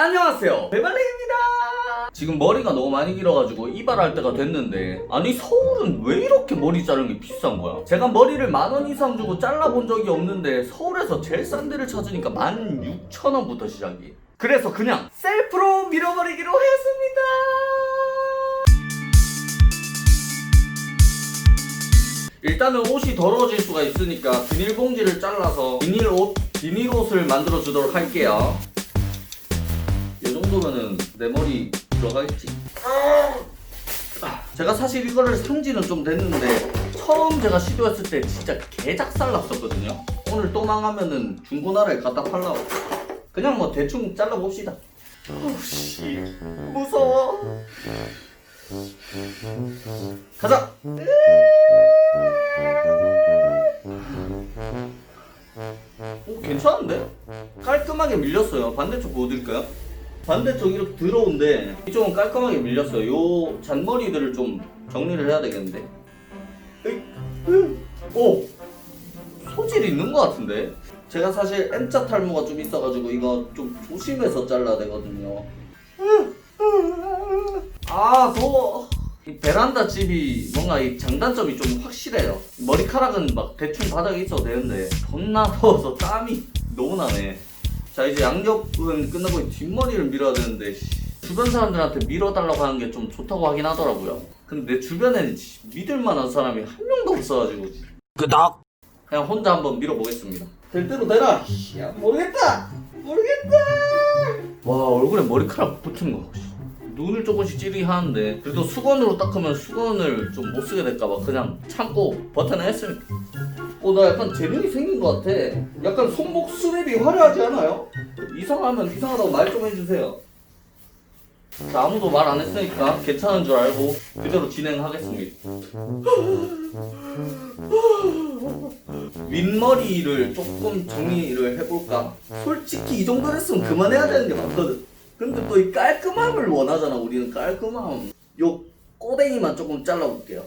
안녕하세요 배말랭입니다 지금 머리가 너무 많이 길어가지고 이발할 때가 됐는데 아니 서울은 왜 이렇게 머리 자르는 게 비싼 거야? 제가 머리를 만 원 이상 주고 잘라본 적이 없는데 서울에서 제일 싼 데를 찾으니까 16,000원부터 시작이 그래서 그냥 셀프로 밀어버리기로 했습니다 일단은 옷이 더러워질 수가 있으니까 비닐봉지를 잘라서 비닐 옷, 비닐 옷을 만들어 주도록 할게요. 이 정도면은 내 머리 들어가겠지. 아, 제가 사실 이거를 산지는 좀 됐는데 처음 제가 시도했을 때 진짜 개작살 났었거든요. 오늘 또 망하면은 중고나라에 갖다 팔라고. 그냥 뭐 대충 잘라봅시다. 어씨 무서워. 가자. 오 괜찮은데? 깔끔하게 밀렸어요. 반대쪽 보여드릴까요? 반대쪽 이렇게 들어온데 이쪽은 깔끔하게 밀렸어요. 요 잔머리들을 좀 정리를 해야 되겠는데. 오 소질 있는 것 같은데. 제가 사실 M자 탈모가 좀 있어가지고 이거 좀 조심해서 잘라야 되거든요. 아 더워. 이 베란다 집이 뭔가 이 장단점이 좀 확실해요. 머리카락은 막 대충 바닥에 있어도 되는데 존나 더워서 땀이 너무 나네. 자 이제 양옆은 끝나고 뒷머리를 밀어야 되는데 씨, 주변 사람들한테 밀어달라고 하는 게 좀 좋다고 하긴 하더라고요. 근데 내 주변에는 씨, 믿을 만한 사람이 한 명도 없어가지고 끄덕 그냥 혼자 한번 밀어보겠습니다. 될 대로 되라. 씨, 야, 모르겠다. 모르겠다. 와 얼굴에 머리카락 붙은 거. 씨. 눈을 조금씩 찌르긴 하는데 그래도 수건으로 닦으면 수건을 좀 못 쓰게 될까봐 그냥 참고 버텨냈습니다. 어, 나 약간 재능이 생긴 것 같아. 약간 손목 스냅이 화려하지 않아요? 이상하면 이상하다고 말 좀 해주세요. 자, 아무도 말 안 했으니까 괜찮은 줄 알고 그대로 진행하겠습니다. 윗머리를 조금 정리를 해볼까? 솔직히 이 정도 했으면 그만해야 되는 게 맞거든. 근데 또 이 깔끔함을 원하잖아, 우리는 깔끔함. 요 꼬댕이만 조금 잘라볼게요.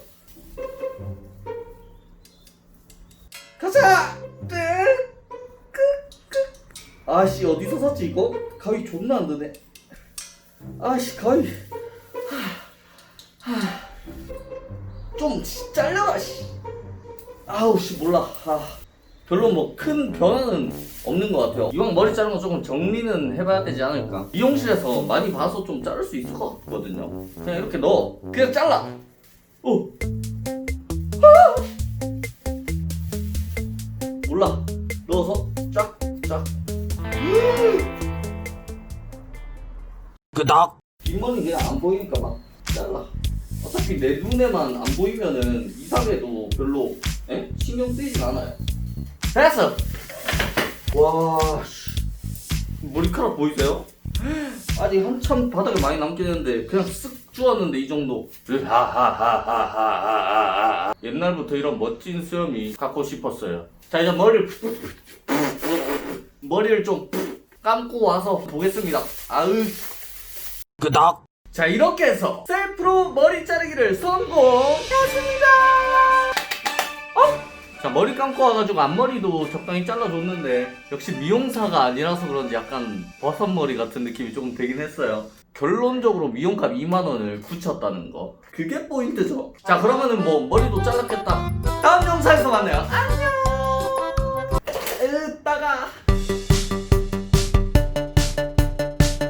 가자! 네. 아씨 어디서 샀지 이거? 가위 존나 안 드네. 아씨 가위. 하, 하. 좀 씨, 잘려라 씨. 아우 씨 몰라. 아, 별로 뭐 큰 변화는 없는 것 같아요. 이왕 머리 자른 거 조금 정리는 해봐야 되지 않을까? 미용실에서 많이 봐서 좀 자를 수 있을 것 같거든요. 그냥 이렇게 넣어. 그냥 잘라. 오 몰라 넣어서 쫙쫙 끄덕 뒷머리 그냥 안 보이니까 막 잘라 어차피 내 눈에만 안 보이면은 이상해도 별로 에? 신경 쓰이진 않아요 됐어 와 씨. 머리카락 보이세요? 아직 한참 바닥에 많이 남긴 했는데 그냥 쓱 주웠는데 이 정도. 하하하하하하하 옛날부터 이런 멋진 수염이 갖고 싶었어요. 자 이제 머리를 머리를 좀 감고 와서 보겠습니다. 아으 끄덕 자 이렇게 해서 셀프로 머리 자르기를 성공했습니다. 어? 자 머리 감고 와가지고 앞머리도 적당히 잘라줬는데 역시 미용사가 아니라서 그런지 약간 버섯머리 같은 느낌이 조금 되긴 했어요. 결론적으로 미용값 2만원을 굳혔다는 거. 그게 포인트죠. 자 그러면은 뭐 머리도 잘랐겠다. 다음 영상에서 만나요. 안녕